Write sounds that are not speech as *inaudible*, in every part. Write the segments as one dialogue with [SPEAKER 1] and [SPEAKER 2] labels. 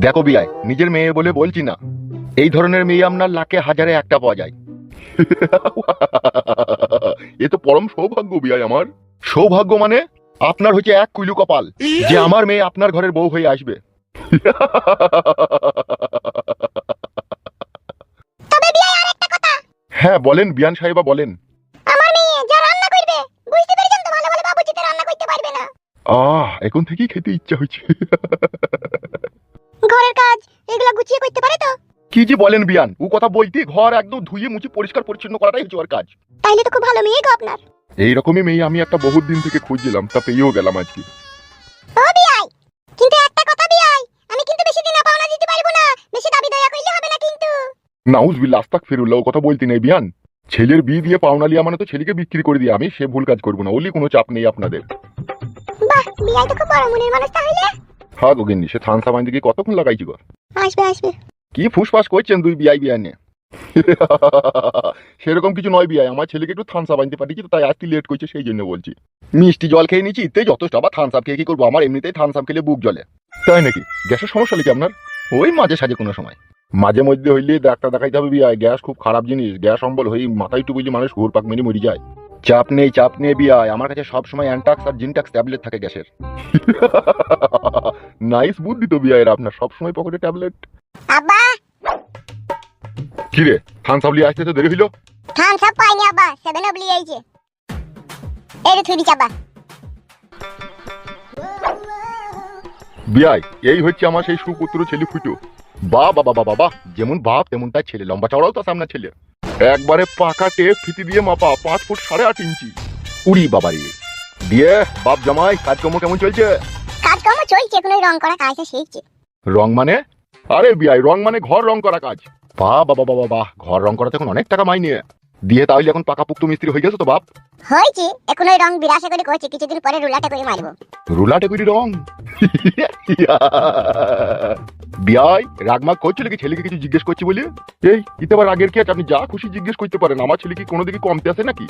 [SPEAKER 1] দেখো বিয়াই নিজের মেয়ে বলে বলছি না। এই ধরনের মেয়ে আপনার লাখে হাজারে একটা পাওয়া যায়। *laughs* এ তো পরম সৌভাগ্য বিয়াই আমার। সৌভাগ্য মানে আপনার হচ্ছে এক কুইলু কপাল যে আমার মেয়ে আপনার ঘরের বউ হয়ে আসবে। *laughs* হ্যাঁ বলেন বিয়ান সাহেবা বলেন।
[SPEAKER 2] আমার মেয়ে যা রান্না করবে বুঝতে পেরেছেন তো? ভালো ভালো বাবুজিতে রান্না করতে পারবে না।
[SPEAKER 1] আহ এখন থেকেই খেতে ইচ্ছা হচ্ছে। *laughs*
[SPEAKER 2] ঘরের কাজ এগুলা গুছিয়ে করতে পারে তো?
[SPEAKER 1] কি যে বলেন বিয়ান ও কথা বলতে ঘর একদম ধুয়ে মুছে পরিষ্কার পরিচ্ছন্ন করাটাই হচ্ছে ওর কাজ।
[SPEAKER 2] তাইলে তো খুব ভালো মেয়ে গো আপনার।
[SPEAKER 1] এইরকমই মেয়ে আমি একটা বহুত দিন থেকে খুঁজছিলাম তা পেয়েও গেলাম আজকে।
[SPEAKER 2] ও বিয়াই কিন্তু একটা কথা বিয়াই আমি কিন্তু বেশি দিন পাওনা দিতে পারব না বেশি দাবি দয়া করলে হবে না কিন্তু।
[SPEAKER 1] নাউজ বিল আস্তাক ফিরুল্লাহ ও কথা বলতে নেই বিয়ান। ছেলের বিয়ে দিয়ে পাওনা লিয়া মানে তো ছেলেকে বিক্রি করে দিয়ে আমি সে ভুল কাজ করব না ওলি কোনো চাপ নেই আপনাদের।
[SPEAKER 2] বাহ বিয়াই তো খুব বড় মনের মানুষ তাহলে।
[SPEAKER 1] হ্যাঁ গোগিন্নি সে থানসা বাইন দিকে কতক্ষণ লাগাইছি গো
[SPEAKER 2] আসবে আসবে।
[SPEAKER 1] কি ফুসফাস করছেন দুই বিয়াই বিয়াই নিয়ে? সেরকম কিছু নয় বিয়াই আমার ছেলেকে একটু থানসা বানতে পাঠিয়েছি তাই আজকে লেট করছে সেই জন্য বলছি। মিষ্টি জল খেয়ে নিচ্ছি ইতে যথেষ্ট আবার থানসাপ খেয়ে কি করব? আমার এমনিতেই থানসাপ খেলে বুক জলে তাই নাকি? গ্যাসের সমস্যা নাকি আপনার? ওই মাঝে সাঝে কোনো সময়। মাঝে মধ্যে হইলে ডাক্তার দেখাইতে হবে বিয়াই গ্যাস খুব খারাপ জিনিস গ্যাস অম্বল হয়ে মাথায় টুকুলি মানুষ ঘুরপাক মেরে মরে যায়। চাপ নেই চাপ নেই বিয়াই আমার কাছে সবসময় অ্যান্টাক্স আর জিনটাক্স ট্যাবলেট থাকে গ্যাসের। নাইস বুদ্ধি তো বিয়াইয়ের আপনার সব সময় পকেটে ট্যাবলেট
[SPEAKER 2] আব্বা!
[SPEAKER 1] কি রে থানসাপ লিয়ে আসতে তো দেরি হইল?
[SPEAKER 2] থাম সব পাইনি আব্বা সেভেন অব লিয়ে আইছে। এই রে থুই দিছি আব্বা
[SPEAKER 1] বিয়াই এই হচ্ছে আমার সেই সুপুত্র ছেলে ফুটো। বা বাবা বাবা বাহ যেমন বাপ তেমন তার ছেলে লম্বা চওড়াও তো সামনে ছেলে। একবারে পাকা টেপ ফিতি দিয়ে মাপা পাঁচ ফুট সাড়ে আট ইঞ্চি। উড়ি বাবারি। দিয়ে বাপ জামাই কাজকর্ম কেমন চলছে?
[SPEAKER 2] কাজকর্ম চলছে কোনো রং করা কাজটা শিখছে।
[SPEAKER 1] রং মানে? আরে বিআই, রং মানে ঘর রং করা কাজ। বাহ বাবা বাবা বাহ, ঘর রং করাতে এখন অনেক টাকা মাইনে। দিয়ে তাহলে এখন পাকা পুক্ত মিস্ত্রি হয়ে গেছে তো বাপ?
[SPEAKER 2] হয়েছে। এখন ওই রং বিরাশা করে করছে কিছুদিন পরে রুলাটা করে মারবো।
[SPEAKER 1] রুলাটে করি রং? বিয়াই রাগমাগ করছিল কি? ছেলেকে কিছু জিজ্ঞেস করছি বলে? এই ইতে আবার রাগের কি আছে? আপনি যা খুশি জিজ্ঞেস করতে পারেন। আমার ছেলে কি কোনো দিকে কমতে আসে নাকি?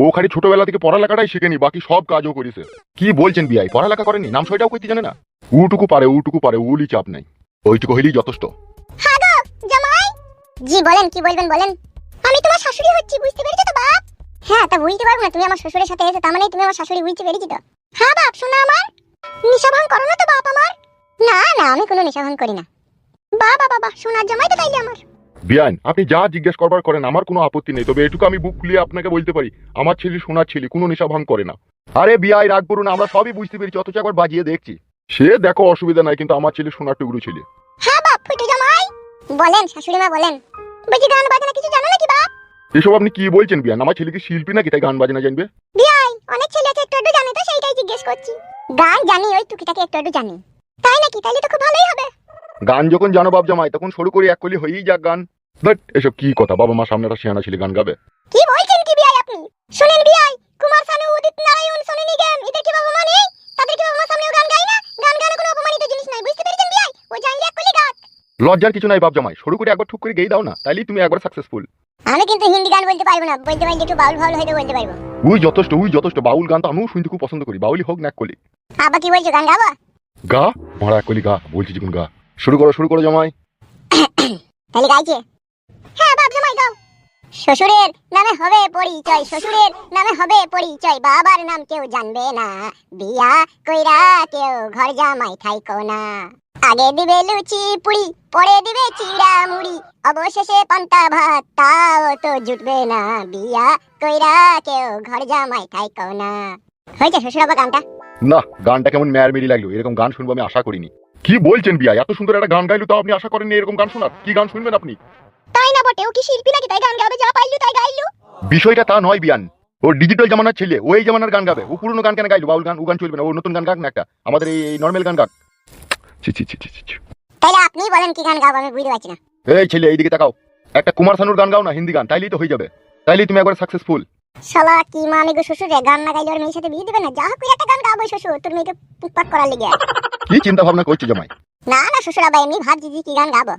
[SPEAKER 1] ও খালি ছোটবেলা থেকে পড়ালেখাটাই শেখেনি বাকি সব কাজও করেছে। কি বলছেন বিয়াই? পড়ালেখা করেনি? নাম সইটাও করতে জানে না? উটুকু পারে উটুকু পারে উলি চাপ নাই। ওইটুকু হইলেই যথেষ্ট।
[SPEAKER 2] জামাই! জি বলেন কি বলবেন বলেন। আমি তোমার শাশুড়ি হচ্ছি বুঝতে পেরেছ তো বাপ? হ্যাঁ তা বুঝতে পারব না তুমি আমার শ্বশুরের সাথে এসে তার মানে তুমি আমার শাশুড়ি বুঝতে পেরেছি তো। হ্যাঁ বাপ শোনা আমার নিশা ভাঙ করো না তো বাপ আমার। না না আমি কোনো নিশা ভাঙ করি না। বাবা বাবা শোনার জামাই তো তাইলে আমার।
[SPEAKER 1] বিয়ান আপনি যা জিজ্ঞেস করবার করেন আমার কোনো আপত্তি নেই তবে এটুকু আমি বুক খুলিয়ে আপনাকে বলতে পারি আমার ছেলে সোনার ছেলে কোনো নেশা ভাঙ করে না। আরে বিয়াই রাগ করুন আমরা সবই বুঝতে পেরেছি অথচ একবার বাজিয়ে দেখছি। সে দেখো অসুবিধা নাই কিন্তু আমার ছেলে সোনার টুকরো ছেলে।
[SPEAKER 2] হ্যাঁ বাপ ফুটে জামাই। বলেন শাশুড়ি মা বলেন। বলছি গান বাজনা কিছু জানো নাকি বাপ?
[SPEAKER 1] এসব আপনি কি বলছেন বিয়ান? আমার ছেলে কি শিল্পী নাকি তাই গান বাজনা জানবে?
[SPEAKER 2] বিয়াই অনেক ছেলে আছে একটু একটু জানে তো সেইটাই জিজ্ঞেস করছি। গান জানি ওই টুকিটাকে একটু একটু জানি। তাই নাকি? তাইলে তো খুব ভালোই হবে।
[SPEAKER 1] গান যখন জানো বাপ জামাই তখন শুরু করে এক কলি হয়েই যাক গান। বাট এসব কি কথা? বাবা মা সামনে একটা শিয়ানা ছেলে গান গাবে।
[SPEAKER 2] কি বলছেন কি বিয়াই আপনি? শুনেন বিয়াই কুমার শানু উদিত নারায়ণ সোনু নিগম এদের কি বাবা মা নেই? তাদের কি বাবা মা সামনেও গান গায় না? গান গানো কোনো অপমানিত জিনিস নাই বুঝতে পেরেছেন বিয়াই ও জানলে এক কলি গাক
[SPEAKER 1] লজ্জার কিছু নাই বাপ জামাই। শুরু করে একবার ঠুক করে গেই দাও না তাইলেই তুমি একবার সাকসেসফুল
[SPEAKER 2] আমি কিন্তু হিন্দি গান বলতে পারব না বলতে পারলে একটু বাউল ফাউল হয়তো বলতে পারব।
[SPEAKER 1] উই যথেষ্ট উই যথেষ্ট বাউল গান তো আমিও শুনতে খুব পছন্দ করি বাউলি হোক না কলি।
[SPEAKER 2] আবা কি বলছো গান গাবো?
[SPEAKER 1] গা? মারা কলি গা বলছি যখন গা। শুরু করো শুরু করো জামাই। *coughs*
[SPEAKER 2] তাহলে গাইছে। শ্বশুরের নামে হবে পরিচয়, শ্বশুরের নামে হবে পরিচয়। বাবার নাম কেউ জানবে না, বিয়া কইরা কেউ ঘর জামাই থাইকো না। আগে দিবে লুচি পুরি, পরে দিবে চিড়া মুড়ি। অবশেষে পান্তা ভাত, তাও তো জুটবে না। বিয়া কইরা কেউ ঘর জামাই থাইকো না। হয়েছে শ্বশুর আবার গানটা?
[SPEAKER 1] না, গানটা কেমন ম্যার মেরি লাগল, এরকম গান শুনব আমি আশা করিনি। কি বলছেন বিয়া? এত সুন্দর একটা গান গাইলো তাও আপনি আশা করেননি এরকম গান শোনার? কি গান শুনবেন আপনি?
[SPEAKER 2] তাই না বটে? ও কি শিল্পী নাকি? তাই গান গাবে যা পাইলু তাই গাইলু।
[SPEAKER 1] বিষয়টা তা নয় বিয়ান। ও ডিজিটাল জামানার ছেলে ওই জামানার গান গাবে। ও পুরনো গান কেন গাইলো? বাউল গান ও গান চলবে না। ও নতুন গান গাক না একটা। আমাদের এই নর্মাল গান গাক। ছি ছি ছি ছি ছি।
[SPEAKER 2] তাইলে আপনি বলেন কি গান গাবো আমি বুঝতে পারছি না।
[SPEAKER 1] এই ছেলে এইদিকে তাকাও। একটা কুমার শানুর গান গাও না হিন্দি গান তাইলেই তো হয়ে যাবে। তাইলেই তুমি একবার সাকসেসফুল
[SPEAKER 2] শালা কি মানে গো শ্বশুরে গান না গাইলে ওর মেয়ের সাথে বিয়ে দিবে না? যা হোক একটা গান গাবো শ্বশুর। তোর মেয়েকে পুটপাট করার লেগে।
[SPEAKER 1] কি চিন্তা ভাবনা করছে জামাই?
[SPEAKER 2] না না শ্বশুর আবার এমনি ভাবছি যে কি গান গাবো।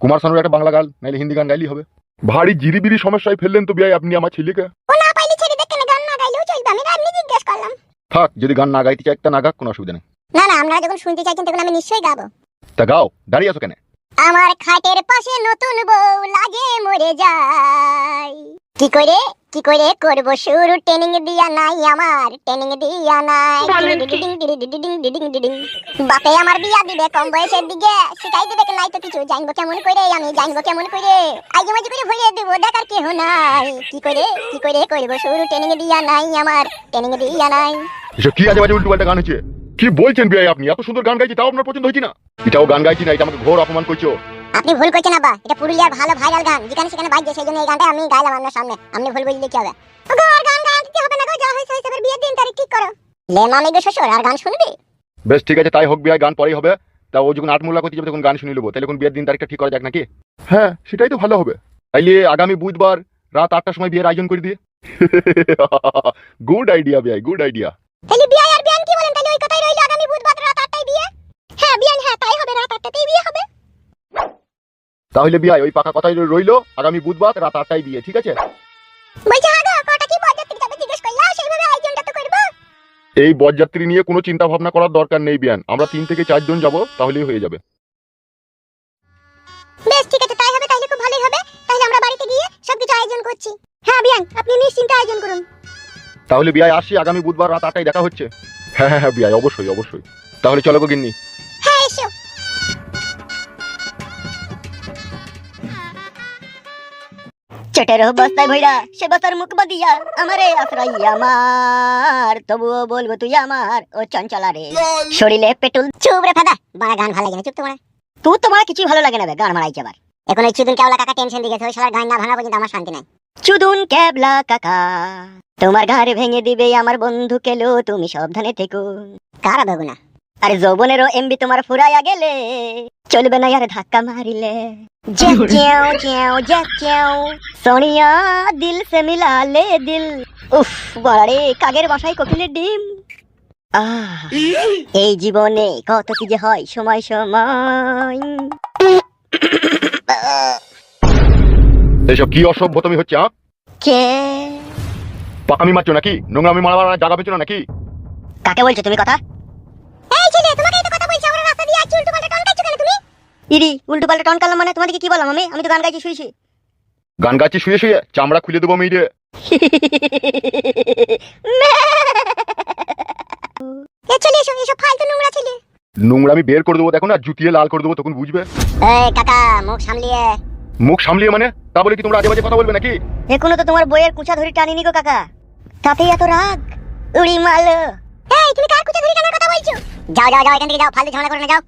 [SPEAKER 1] কুমার শানুর একটা বাংলা গান নাইলে হিন্দি গান গাইলি হবে। ভারী জিরিবিরি সমস্যায় ফেললেন তো বিয়াই আপনি আমার ছেলেকে।
[SPEAKER 2] ও না পাইলে ছেড়ে দেখে না গান না গাইলেও চলবে? আমি এমনি জিজ্ঞেস করলাম।
[SPEAKER 1] থাক যদি গান না গাইতে চাই একটা না গাক কোনো অসুবিধা নেই।
[SPEAKER 2] না না আপনারা যখন শুনতে চাইছেন তখন আমি নিশ্চয়ই গাবো।
[SPEAKER 1] তা গাও দাঁড়িয়ে আছো কেন?
[SPEAKER 2] আমার খাটের পাশে নতুন বউ লাগে মরে যায়। কি করে? কি করে করব? শুরু ট্রেনিং দিয়া নাই আমার ট্রেনিং দিয়া নাই। ডিডিং ডিডিং ডিডিং ডিডিং ডিডিং। বাপে আমার বিয়া দিবে কম বয়সের দিকে। শিখাই দিবে কি নাই তো কিছু? জানব কেমন করে? আমি জানব কেমন করে? আইজে মাঝে করে ভুলিয়ে দেবো দেখার কেহ নাই। কি করে কি করে করব? শুরু ট্রেনিং দিয়া নাই আমার ট্রেনিং দিয়া নাই।
[SPEAKER 1] এসব কি আজে বাজে উল্টো পাল্টা গান হচ্ছে কি বলছেন বিয়াই আপনি? এত সুন্দর গান গাইছি তাও আপনার পছন্দ হয়েছে না এটাও গান গাইছি না এটা আমাকে ঘোর অপমান করছ।
[SPEAKER 2] আপনি ভুল করছেন আব্বা। এটা পুরুলিয়ার ভালো ভাইরাল গান। যেখানে সেখানে বাজছে সেই জন্য এই গানটা আমি গাইলাম আপনার সামনে। আপনি ভুল বললে কি হবে? ওগো আর গান গাইতে হবে না গো? যা হয়েছে হয়েছে এবার বিয়ের দিন তারিখ ঠিক করো। লে মামি গো শ্বশুর আর গান শুনবি?
[SPEAKER 1] বেশ ঠিক আছে তাই হোক বিয়াই গান পরেই হবে। তা ও যখন আটমূল্লা করতে যাবে তখন গান শুনে নেব। তাহলে এখন বিয়ের দিন তারিখটা ঠিক করা যাক নাকি? হ্যাঁ সেটাই তো ভালো হবে। তাইলে আগামী বুধবার রাত আটটার সময় বিয়ের আয়োজন করে দিয়ে গুড আইডিয়া বিয়াই গুড আইডিয়া
[SPEAKER 2] তাহলে বিয়ে আর বিয়ান কি বলেন? তাহলে ওই কথাই রইল আগামী বুধবার রাত আটটায় বিয়ে হ্যাঁ বিয়ান হ্যাঁ তাই হবে রাত আটটাতেই বিয়ে হবে
[SPEAKER 1] তাহলে বিয়াই ওই পাকা কথাই রইল। আগামী বুধবার রাত আটটায় বিয়ে ঠিক আছে?
[SPEAKER 2] হ্যাঁ
[SPEAKER 1] এই বরযাত্রী নিয়ে কোনো চিন্তা ভাবনা করার দরকার নেই বিয়ান। আমরা তিন থেকে চারজন যাব তাহলেই হয়ে যাবে।
[SPEAKER 2] বেশ ঠিক আছে তাই হবে তাহলে খুব ভালোই হবে। তাহলে আমরা বাড়িতে গিয়ে সবকিছু আয়োজন করছি। হ্যাঁ বিয়ান আপনি নিশ্চিন্তে আয়োজন করুন।
[SPEAKER 1] তাহলে বিয়াই আসি আগামী বুধবার রাত আটটায় দেখা হচ্ছে। হ্যাঁ হ্যাঁ হ্যাঁ বিয়াই অবশ্যই অবশ্যই। তাহলে চলো গো গিন্নি।
[SPEAKER 3] চটের বস্তায় ভৈরা সে বস্তার মুখ বাদিয়া আমারে আশ্রয় আমার তবুও বলব তুই আমার ও চঞ্চলা রে। শরীরে পেটুল
[SPEAKER 2] চুপ রে ফেদা বাড়া গান ভালো লাগে না চুপ তোমার
[SPEAKER 3] তুই তোমার কিছুই ভালো লাগে না বে গান মারাইছে আবার।
[SPEAKER 2] এখন ওই চুদুন কেবলা কাকা টেনশন দিয়েছে ওই শালার গান না ভাঙা পর্যন্ত আমার শান্তি নাই।
[SPEAKER 3] চুদুন ক্যাবলা কাকা তোমার ঘাড় ভেঙে দিবে আমার বন্ধু কেলো তুমি সাবধানে থেকো।
[SPEAKER 2] কারা বেগুনা?
[SPEAKER 3] আরে যৌবনেরও এমবি তোমার ফুরাইয়া গেলে চলবে না আর ধাক্কা মারিলে। সোনিয়া দিল সে মিলা লে দিল উফ বাড়ে কাগের বাসায় কোকিলের ডিম এই জীবনে কত কি যে হয় সময় সময়।
[SPEAKER 1] এসব কি অসভ্যতমি হচ্ছে
[SPEAKER 3] কে?
[SPEAKER 1] পাকামি মারছো নাকি? নোংরামি মারার জায়গা পেছো না নাকি?
[SPEAKER 3] কাকে বলছো তুমি কথা?
[SPEAKER 2] এই ছেলে তোমাকে এই তো কথা বলছি আমরা রাস্তা দিয়ে আছি উল্টো পাল্টা টন কাটছো কেন তুমি
[SPEAKER 3] ইরি উল্টো পাল্টা টন কালাম মানে? তোমাদেরকে কি বললাম আমি? আমি তো গান গাইছি শুয়েছি।
[SPEAKER 1] গান গাচ্ছি শুয়ে শুয়ে। চামড়া খুলে দেবো মেয়ে
[SPEAKER 2] এ চলে এসো এসব ফালতু নোংরা ছেলে।
[SPEAKER 1] নোংরামি বের করে দেবো দেখো না জুতিয়ে লাল করে দেবো তখন বুঝবে?
[SPEAKER 2] এই কাকা মুখ সামলিয়ে।
[SPEAKER 1] মুখ সামলিয়ে মানে? তা বলে কি তোমরা আজে বাজে কথা বলবে নাকি?
[SPEAKER 3] এখনও তো তোমার বইয়ের কুচা ধরি টানিনি গো কাকা। তাতেই এত রাগ? উড়ি মাল
[SPEAKER 2] এই তুমি কার কুচে ধরে কেন কথা বলছো? যাও যাও যাও এখান থেকে যাও ফালতু ঝামেলা করে না যাও।